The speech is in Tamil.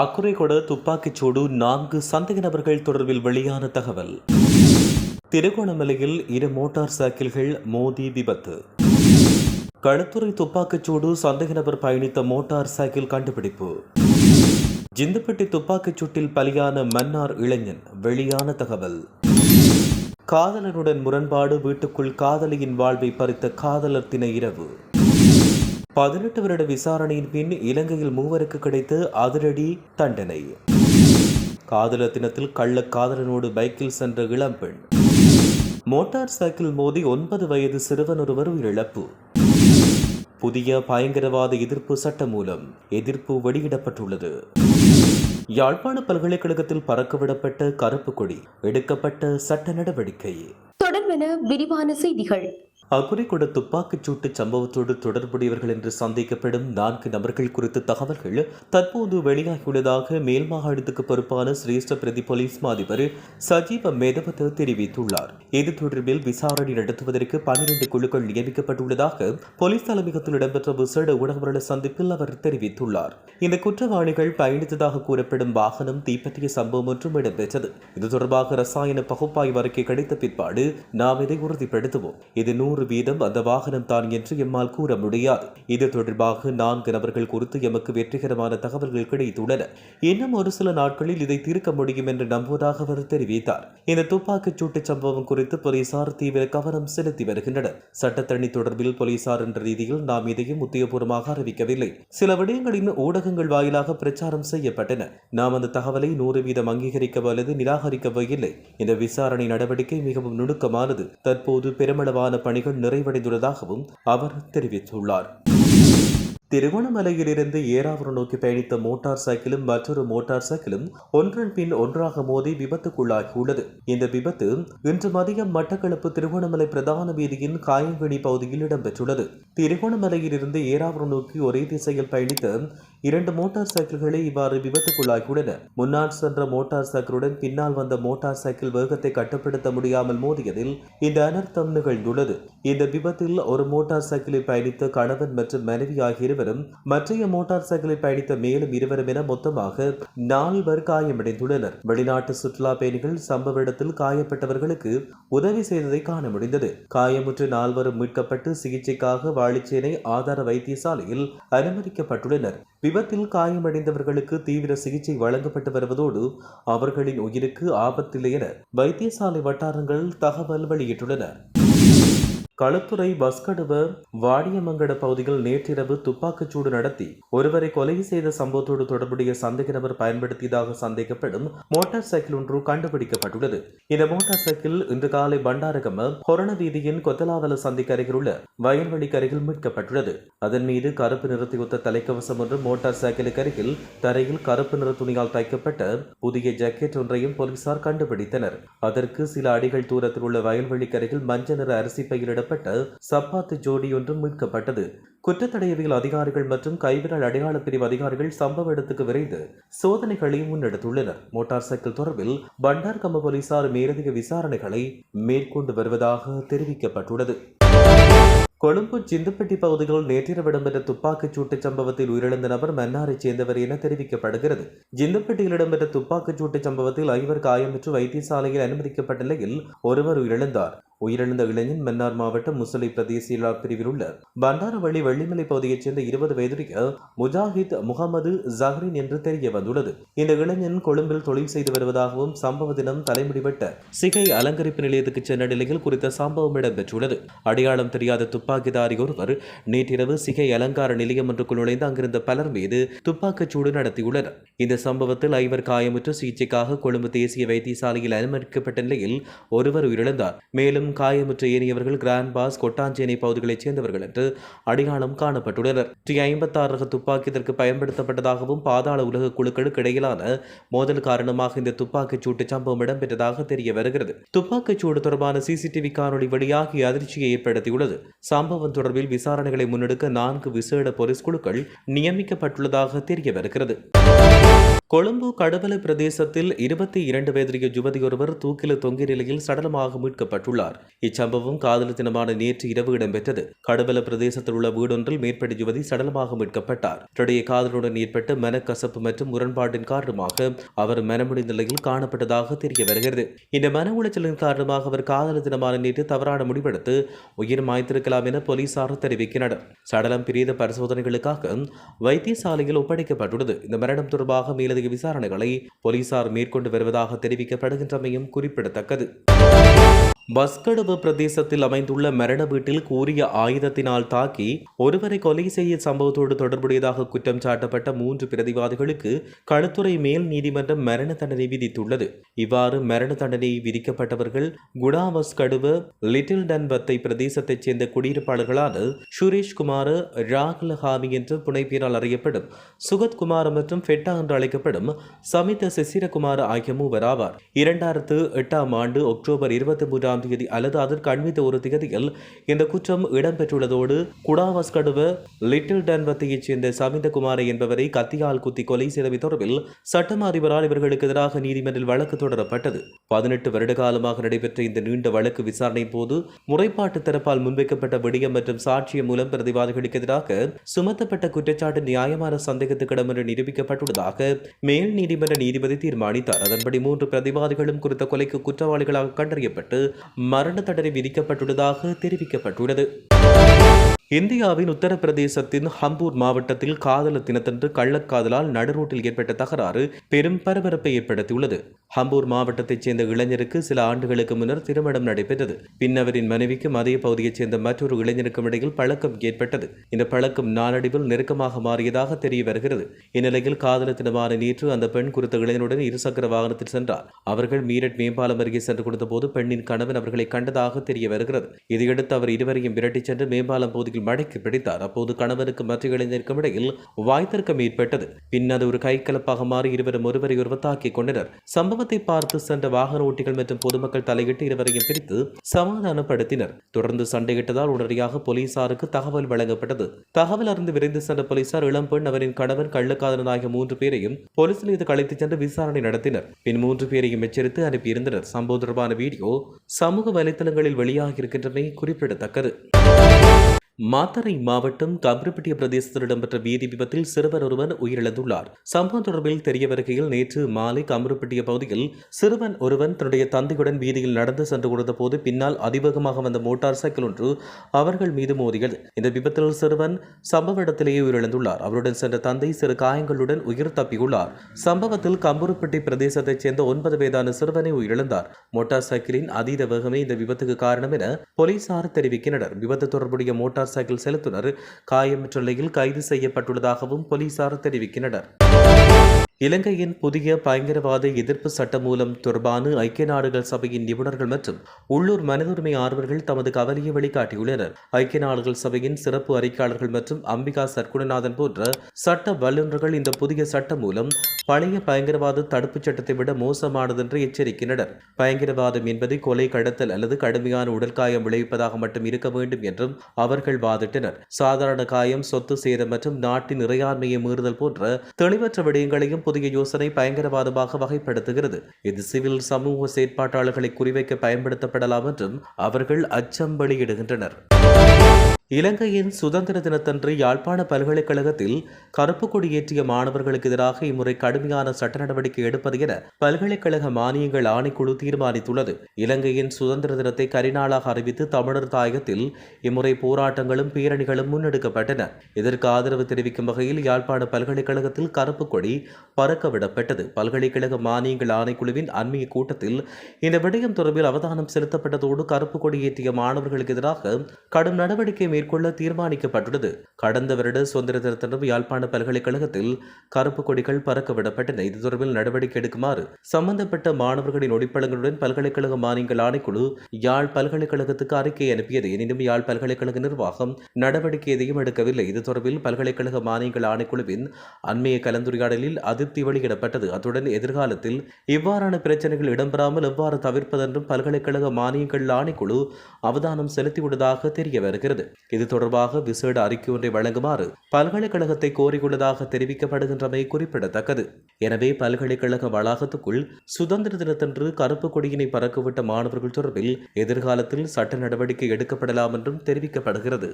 அக்குறைகொட துப்பாக்கிச்சூடு நான்கு சந்தேக நபர்கள் தொடர்பில் வெளியான தகவல். திருகோணமலையில் இரு மோட்டார் சைக்கிள்கள் மோதி விபத்து. களுத்துறை துப்பாக்கிச்சூடு சந்தேக நபர் பயணித்த மோட்டார் சைக்கிள் கண்டுபிடிப்பு. ஜிந்துப்பட்டி துப்பாக்கிச் சூட்டில் பலியான மன்னார் இளைஞன் வெளியான தகவல். காதலனுடன் முரண்பாடு வீட்டுக்குள் காதலியின் வாழ்வை பறித்த காதலர் தின இரவு. பதினெட்டு வருட விசாரணையின் பின் இலங்கையில் மூவருக்கு கிடைத்த அதிரடி தண்டனை. காதலர் தினத்தில் கள்ள காதலனோடு பைக்கில் சென்ற இளம்பெண் மோட்டார் சைக்கிள் மோதி ஒன்பது வயது சிறுவன் ஒருவர் உயிரிழப்பு. புதிய பயங்கரவாத எதிர்ப்பு சட்டம் மூலம் எதிர்ப்பு வெளியிடப்பட்டுள்ளது. யாழ்ப்பாண பல்கலைக்கழகத்தில் பறக்கவிடப்பட்ட கருப்பு கொடி எடுக்கப்பட்ட சட்ட நடவடிக்கை. தொடர்பென விரிவான செய்திகள். அக்குறிக்கொட துப்பாக்கிச் சூட்டு சம்பவத்தோடு தொடர்புடையவர்கள் என்று சந்தேகப்படும் நான்கு நபர்கள் குறித்த தகவல்கள் தற்போது வெளியாகியுள்ளதாக மேல் மாகாணத்துக்கு பொறுப்பான சிரேஷ்ட பிரதி போலீஸ் மாதிபர் சஜீவ மேதவத் தெரிவித்துள்ளார். இது தொடர்பில் விசாரணை நடத்துவதற்கு பன்னிரண்டு குழுக்கள் நியமிக்கப்பட்டுள்ளதாக போலீஸ் தலைமையகத்தில் இடம்பெற்ற விசேட ஊடகவர்கள் சந்திப்பில் அவர் தெரிவித்துள்ளார். இந்த குற்றவாளிகள் பயணித்ததாக கூறப்படும் வாகனம் தீப்பற்றிய சம்பவம் ஒன்றும் இடம்பெற்றது. இது தொடர்பாக ரசாயன பகுப்பாய்வு அறிக்கை கிடைத்த பிற்பாடு நாம் இதை உறுதிப்படுத்துவோம். இது நூறு வீதம் அந்த வாகனம் தான் என்று எம்மால் கூற முடியாது. இது தொடர்பாக நான்கு நபர்கள் குறித்து எமக்கு வெற்றிகரமான தகவல்கள் கிடைத்துள்ளன. இன்னும் ஒரு சில நாட்களில் இதை தீர்க்க முடியும் என்று நம்புவதாக அவர் தெரிவித்தார். இந்த துப்பாக்கிச் சூட்டு சம்பவம் குறித்து போலீசார் தீவிர கவனம் செலுத்தி வருகின்றனர். சட்டத்தணி தொடர்பில் போலீசார் என்ற ரீதியில் நாம் இதையும் உத்தியபூர்வமாக அறிவிக்கவில்லை. சில விடயங்களின் ஊடகங்கள் வாயிலாக பிரச்சாரம் செய்யப்பட்டன. நாம் அந்த தகவலை நூறு வீதம் அங்கீகரிக்கவோ அல்லது நிராகரிக்கவோ இல்லை. இந்த விசாரணை நடவடிக்கை மிகவும் நுணுக்கமானது. தற்போது பெருமளவான பணிகள் பணிகள் நிறைவடைந்துள்ளதாகவும் அவர் தெரிவித்துள்ளார். திருகோணமலையிலிருந்து ஏறாவூர் நோக்கி பயணித்த மோட்டார் சைக்கிளும் மற்றொரு மோட்டார் சைக்கிளும் ஒன்றன் பின் ஒன்றாக மோதி விபத்துக்குள்ளாகியுள்ளது. இந்த விபத்து இன்று மதியம் மட்டக்களப்பு திருகோணமலை பிரதான வீதியின் காயங்கனி பகுதியில் இடம்பெற்றுள்ளது. திருகோணமலையிலிருந்து ஏறாவூர் நோக்கி ஒரே திசையில் பயணித்த இரண்டு மோட்டார் சைக்கிள்களே இவ்வாறு விபத்துக்குள்ளாகியுள்ளன முன்னால் சென்ற மோட்டார் சைக்கிளுடன் பின்னால் வந்த மோட்டார் சைக்கிள் வேகத்தை கட்டுப்படுத்த முடியாமல் மோதியதில் இந்த அனர்த்தம் நிகழ்ந்துள்ளது. இந்த விபத்தில் ஒரு மோட்டார் சைக்கிளில் பயணித்த கணவன் மற்றும் மனைவி ஆகிய இருவரும் மற்றைய மோட்டார் சைக்கிளில் பயணித்த மேலும் இருவரும் என மொத்தமாக நால்வர் காயமடைந்துள்ளனர். வெளிநாட்டு சுற்றுலா பயணிகள் சம்பவ இடத்தில் காயப்பட்டவர்களுக்கு உதவி செய்ததை காண முடிந்தது. காயமுற்று நால்வரும் மீட்கப்பட்டு சிகிச்சைக்காக வாழைச்சேனை ஆதார வைத்தியசாலையில் அனுமதிக்கப்பட்டுள்ளனர். விபத்தில் காயமடைந்தவர்களுக்கு தீவிர சிகிச்சை வழங்கப்பட்டு வருவதோடு அவர்களின் உயிருக்கு ஆபத்தில்லை என வைத்தியசாலை வட்டாரங்கள் தகவல் வெளியிட்டுள்ளன. களுத்துறை பஸ்கடுவ வாடியமங்கட பகுதியில் நேற்றிரவு துப்பாக்கிச்சூடு நடத்தி ஒருவரை கொலை செய்த சம்பவத்தோடு தொடர்புடைய சந்தேக நபர் பயன்படுத்தியதாக சந்தேகப்படும் மோட்டார் சைக்கிள் ஒன்று கண்டுபிடிக்கப்பட்டுள்ளது. இந்த மோட்டார் சைக்கிள் இன்று காலை பண்டாரகம ஹொரண வீதியின் கொத்தலாவல சந்திக்கு அருகிலுள்ள வயல்வெளிக்கு அருகில் மீட்கப்பட்டுள்ளது. அதன் மீது கருப்பு நிறத்தையொத்த தலைக்கவசம் ஒன்று மோட்டார் சைக்கிளுக்கு அருகில் தரையில் கருப்பு நிற துணியால் தைக்கப்பட்ட புதிய ஜாக்கெட் ஒன்றையும் போலீசார் கண்டுபிடித்தனர். அதற்கு சில அடிகள் தூரத்தில் உள்ள வயல்வெளிக்கு அருகில் மஞ்சள் நிற அரிசி பையிலிடப்பட்ட சப்பாத்து ஜோடி ஒன்றும் மீட்கப்பட்டது. குற்றத்தடையவியல் அதிகாரிகள் மற்றும் கைவிரல் அடையாள பிரிவு அதிகாரிகள் சம்பவ இடத்துக்கு விரைந்து சோதனைகளை முன்னெடுத்துள்ளனர். மோட்டார் சைக்கிள் தொடர்பில் பண்டார்கம போலீசார் மேலதிக விசாரணைகளை மேற்கொண்டு வருவதாக தெரிவிக்கப்பட்டுள்ளது. கொழும்பு சிந்துப்பட்டி பகுதிகளில் நேற்றிரவு இடம்பெற்ற துப்பாக்கிச் சூட்டுச் சம்பவத்தில் உயிரிழந்த நபர் மன்னாரைச் சேர்ந்தவர் என தெரிவிக்கப்படுகிறது. ஜிந்துப்பட்டியில் இடம்பெற்ற துப்பாக்கிச் சூட்டுச் சம்பவத்தில் ஐவர் காயமுற்று வைத்தியசாலையில் அனுமதிக்கப்பட்ட நிலையில் ஒருவர் உயிரிழந்தார். உயிரிழந்த இளைஞன் மன்னார் மாவட்டம் முசலை பிரதேச பிரிவில் உள்ள பண்டாரவள்ளி வெள்ளிமலை பகுதியைச் சேர்ந்த இருபது வயதுடைய முஜாஹித் முகமது ஜஹ்ரின் என்று தெரிய வந்துள்ளது. இந்த இளைஞன் கொழும்பில் தொழில் செய்து வருவதாகவும் சம்பவ தினம் தலைமுடிவட்ட சிகை அலங்கரிப்பு நிலையத்துக்கு சென்ற நிலையில் குறித்த சம்பவம் இடம்பெற்றுள்ளது. அடையாளம் தெரியாத துப்பாக்கிதாரி ஒருவர் நேற்றிரவு சிகை அலங்கார நிலையம் ஒன்றுக்குள் நுழைந்து அங்கிருந்த பலர் மீது துப்பாக்கிச் சூடு நடத்தியுள்ளனர். இந்த சம்பவத்தில் ஐவர் காயமுற்று சிகிச்சைக்காக கொழும்பு தேசிய வைத்தியசாலையில் அனுமதிக்கப்பட்ட நிலையில் ஒருவர் உயிரிழந்தார். மேலும் காயமுற்ற ஏனையவர்கள் கிராண்ட் பாஸ் கொட்டாஞ்சேனை பகுதிகளைச் சேர்ந்தவர்கள் என்று அடையாளம் காணப்பட்டுள்ளனர். டி ஐம்பத்தாறு ரக துப்பாக்கி இதற்கு பயன்படுத்தப்பட்டதாகவும் பாதாள உலக குழுக்களுக்கு இடையிலான மோதல் காரணமாக இந்த துப்பாக்கிச் சூட்டு சம்பவம் இடம்பெற்றதாக தெரிய வருகிறது. துப்பாக்கிச் சூடு தொடர்பான சிசிடிவி காணொலி வெளியாகி அதிர்ச்சியை ஏற்படுத்தியுள்ளது. சம்பவம் தொடர்பில் விசாரணைகளை முன்னெடுக்க நான்கு விசேட போலீஸ் குழுக்கள் நியமிக்கப்பட்டுள்ளதாக தெரிய வருகிறது. கொழும்பு கடவல பிரதேசத்தில் இருபத்தி இரண்டு வயதுடைய யுவதியொருவர் தூக்கில தொங்கிய நிலையில் சடலமாக மீட்கப்பட்டுள்ளார். இச்சம்பவம் காதல் தினமான நேற்று இரவு இடம்பெற்றது. கடவல பிரதேசத்தில் உள்ள வீடொன்றில் மேற்பட்ட யுவதி சடலமாக மீட்கப்பட்டார். தன்னுடைய காதலுடன் ஏற்பட்ட மனக்கசப்பு மற்றும் முரண்பாட்டின் காரணமாக அவர் மனமுடிந்த நிலையில் காணப்பட்டதாக தெரிய வருகிறது. இந்த மன உளைச்சலின் காரணமாக அவர் காதல் தினமான நேற்று தவறான முடிவெடுத்து உயிர் மாய்த்திருக்கலாம் என போலீசார் தெரிவிக்கின்றனர். சடலம் பிரேத பரிசோதனைகளுக்காக வைத்தியசாலையில் ஒப்படைக்கப்பட்டுள்ளது. இந்த மரணம் தொடர்பாக மேலும் மேலதிக விசாரணைகளை போலீசார் மேற்கொண்டு வருவதாக தெரிவிக்கப்படுகின்றமையும் குறிப்பிடத்தக்கது. பஸ்கடுவு பிரதேசத்தில் அமைந்துள்ள மரண வீட்டில் கூறிய ஆயுதத்தினால் தாக்கி ஒருவரை கொலை செய்ய சம்பவத்தோடு தொடர்புடையதாக குற்றம் சாட்டப்பட்ட மூன்று பிரதிவாதிகளுக்கு களுத்துறை மேல் நீதிமன்றம் மரண தண்டனை விதித்துள்ளது. இவ்வாறு மரண தண்டனை விதிக்கப்பட்டவர்கள் குடாவஸ்கடுவ லிட்டில் டன்பத்தை பிரதேசத்தைச் சேர்ந்த குடியிருப்பாளர்களான சுரேஷ்குமார் ராகுலஹாமி என்று புனைப்பெயரால் அறியப்படும் சுகத்குமார் மற்றும் ஃபெட்டா என்று அழைக்கப்படும் சமித சிசிரகுமார் ஆகிய மூவர் ஆவார். இரண்டாயிரத்து எட்டாம் ஆண்டு அக்டோபர் இருபத்தி மூன்றாம் தேதி அல்லது அதற்கு அண்மித்த ஒரு திகதியில் இந்த குற்றம் இடம்பெற்றுள்ளதோடு குடாவஸ்கடுவ லிட்டில் டன்வத்தையைச் சேர்ந்த சமிந்தகுமார என்பவரை கத்தியால் குத்தி கொலை செய்தவை தொடர்பில் சட்டம் அதிபரால் இவர்களுக்கு எதிராக நீதிமன்றில் வழக்கு தொடரப்பட்டது. பதினெட்டு வருட காலமாக நடைபெற்ற இந்த நீண்ட வழக்கு விசாரணை போது முறைப்பாட்டு தரப்பால் முன்வைக்கப்பட்ட விடயம் மற்றும் சாட்சியம் மூலம் பிரதிவாதிகளுக்கு எதிராக சுமத்தப்பட்ட குற்றச்சாட்டு நியாயமான சந்தேகத்துக்கிடம் என்று நிரூபிக்கப்பட்டுள்ளதாக மேல் நீதிமன்ற நீதிபதி தீர்மானித்தார். அதன்படி மூன்று பிரதிவாதிகளும் குறித்த கொலைக்கு குற்றவாளிகளாக கண்டறியப்பட்டு மரண தண்டனை விதிக்கப்பட்டுள்ளதாக தெரிவிக்கப்பட்டுள்ளது. இந்தியாவின் உத்தரப்பிரதேசத்தின் ஹம்பூர் மாவட்டத்தில் காதல தினத்தன்று கள்ளக்காதலால் நடுரோட்டில் ஏற்பட்ட தகராறு பெரும் பரபரப்பை ஏற்படுத்தியுள்ளது. ஹம்பூர் மாவட்டத்தைச் சேர்ந்த இளைஞருக்கு சில ஆண்டுகளுக்கு முன்னர் திருமணம் நடைபெற்றது. பின் அவரின் மனைவிக்கும் அதே பகுதியைச் சேர்ந்த மற்றொரு இளைஞருக்கும் இடையில் பழக்கம் ஏற்பட்டது. இந்த பழக்கம் நாளடைவில் நெருக்கமாக மாறியதாக தெரிய வருகிறது. இந்நிலையில் காதல தினமான நேற்று அந்த பெண் குறித்த இளைஞனுடன் இருசக்கர வாகனத்தில் சென்றார். அவர்கள் மீரட் மேம்பாலம் அருகே சென்று கொடுத்தபோது பெண்ணின் கணவன் அவர்களை கண்டதாக தெரிய வருகிறது. இதையடுத்து அவர் இருவரையும் விரட்டிச் சென்று மேம்பாலம் பகுதியில் மடக்கி பிடித்தார். அப்போது கணவருக்கு மற்ற இளைஞருக்கும் இடையில் வாய்த்தர்க்கம் ஏற்பட்டது. பின் அது ஒரு கைகலப்பாக மாறி இருவரும் ஒருவரை ஒருவர் தாக்கிக் கொண்டனர். சம்பவத்தை பார்த்து சென்ற வாகன ஓட்டிகள் மற்றும் பொதுமக்கள் தலையிட்டு இருவரையும் பிரித்து சமாதானப்படுத்தினர். தொடர்ந்து சண்டையிட்டதால் உடனடியாக போலீசாருக்கு தகவல் வழங்கப்பட்டது. தகவல் அறிந்து விரைந்து சென்ற போலீசார் இளம்பெண் அவரின் கணவன் கள்ளக்காதலன் ஆகிய மூன்று பேரையும் போலீஸ் நிலையத்துக்கு அழைத்துச் சென்று விசாரணை நடத்தினர். பின் மூன்று பேரையும் எச்சரித்து அனுப்பியிருந்தனர். சம்பவம் தொடர்பான வீடியோ சமூக வலைதளங்களில் வெளியாகியிருக்கின்றமை குறிப்பிடத்தக்கது. மாத்தறை மாவட்டம் கம்பரப்பட்டிய பிரதேசத்தில் இடம்பெற்ற வீதி விபத்தில் சிறுவர் ஒருவர் உயிரிழந்துள்ளார். சம்பவம் தொடர்பில் தெரிய வருகையில் நேற்று மாலை கம்பரப்பட்டிய பகுதியில் சிறுவன் ஒருவன் தன்னுடைய தந்தையுடன் வீதியில் நடந்து சென்று கொடுத்த போது பின்னால் அதிவேகமாக வந்த மோட்டார் சைக்கிள் ஒன்று அவர்கள் மீது மோதியது. இந்த விபத்தில் சிறுவன் சம்பவ இடத்திலேயே உயிரிழந்துள்ளார். அவருடன் சென்ற தந்தை சிறு காயங்களுடன் உயிர் தப்பியுள்ளார். சம்பவத்தில் கம்பூர்பட்டி பிரதேசத்தைச் சேர்ந்த ஒன்பது வயதான சிறுவனை உயிரிழந்தார். மோட்டார் சைக்கிளின் அதீத வேகமே இந்த விபத்துக்கு காரணம் என போலீசார் தெரிவிக்கின்றனர். விபத்து தொடர்புடைய மோட்டார் சைக்கிள் செலுத்துனர் காயமற்ற நிலையில் கைது செய்யப்பட்டுள்ளதாகவும் போலீசார் தெரிவிக்கின்றனர். இலங்கையின் புதிய பயங்கரவாத எதிர்ப்பு சட்டம் மூலம் தொடர்பான ஐக்கிய நாடுகள் சபையின் நிபுணர்கள் மற்றும் உள்ளூர் மனிதுரிமை ஆர்வலர்கள் தமது கவலையை வெளிக்காட்டியுள்ளனர். ஐக்கிய நாடுகள் சபையின் சிறப்பு அறிக்கையாளர்கள் மற்றும் அம்பிகா சர்க்குணநாதன் போன்ற சட்ட வல்லுநர்கள் இந்த புதிய சட்டம் மூலம் பழைய பயங்கரவாத தடுப்புச் சட்டத்தை விட மோசமானது என்று எச்சரிக்கின்றனர். பயங்கரவாதம் என்பது கொலை கடத்தல் அல்லது கடுமையான உடல் காயம் விளைவிப்பதாக மட்டும் இருக்க வேண்டும் என்றும் அவர்கள் வாதிட்டனர். சாதாரண காயம் சொத்து சேதம் மற்றும் நாட்டின் இறையாண்மையை மீறுதல் போன்ற தெளிவற்ற விடயங்களையும் புதிய யோசனை பயங்கரவாதமாக வகைப்படுத்துகிறது. இது சிவில் சமூக செயற்பாட்டாளர்களை குறிவைக்க பயன்படுத்தப்படலாம் என்றும் அவர்கள் அச்சம் வெளியிடுகின்றனர். இலங்கையின் சுதந்திர தினத்தன்று யாழ்ப்பாண பல்கலைக்கழகத்தில் கருப்பு கொடியேற்றிய மாணவர்களுக்கு எதிராக இம்முறை கடுமையான சட்ட நடவடிக்கை எடுப்பது என பல்கலைக்கழக மானியங்கள் ஆணைக்குழு தீர்மானித்துள்ளது. இலங்கையின் சுதந்திர தினத்தை கரிநாளாக அறிவித்து தமிழர் தாயகத்தில் இம்முறை போராட்டங்களும் பேரணிகளும் முன்னெடுக்கப்பட்டன. இதற்கு ஆதரவு தெரிவிக்கும் வகையில் யாழ்ப்பாண பல்கலைக்கழகத்தில் கருப்பு கொடி பறக்க விடப்பட்டது பல்கலைக்கழக மானியங்கள் ஆணைக்குழுவின் அண்மைய கூட்டத்தில் இந்த விடயம் தொடர்பில் அவதானம் செலுத்தப்பட்டதோடு கருப்பு கொடியேற்றிய மாணவர்களுக்கு எதிராக கடும் நடவடிக்கை மேற்கொள்ள தீர்மானிக்கப்பட்டுள்ளது. கடந்த வருட சுதந்திர தினத்தன்று யாழ்ப்பாண பல்கலைக்கழகத்தில் கருப்பு கொடிகள் பறக்க விடப்பட்டன. இது தொடர்பில் நடவடிக்கை எடுக்குமாறு சம்பந்தப்பட்ட மாணவர்களின் ஒடிப்படங்களுடன் பல்கலைக்கழக மானியங்கள் ஆணைக்குழு யாழ் பல்கலைக்கழகத்துக்கு அறிக்கை அனுப்பியது. எனினும் யாழ் பல்கலைக்கழக நிர்வாகம் நடவடிக்கை எதையும் எடுக்கவில்லை. இது தொடர்பில் பல்கலைக்கழக மானியங்கள் ஆணைக்குழுவின் அண்மைய கலந்துரையாடலில் அதிருப்தி வெளியிடப்பட்டது. அத்துடன் எதிர்காலத்தில் இவ்வாறான பிரச்சனைகள் இடம்பெறாமல் எவ்வாறு தவிர்ப்பதென்றும் பல்கலைக்கழக மானியங்கள் ஆணைக்குழு அவதானம் செலுத்தியுள்ளதாக தெரிய வருகிறது இது தொடர்பாக விசேட அறிக்கை ஒன்றை வழங்குமாறு பல்கலைக்கழகத்தை கோரியுள்ளதாக தெரிவிக்கப்படுகின்றமை குறிப்பிடத்தக்கது. எனவே பல்கலைக்கழக வளாகத்துக்குள் சுதந்திர தினத்தன்று கருப்பு கொடியினை பறக்கவிட்ட மாணவர்கள் தொடர்பில் எதிர்காலத்தில் சட்ட நடவடிக்கை எடுக்கப்படலாம் என்றும் தெரிவிக்கப்படுகிறது.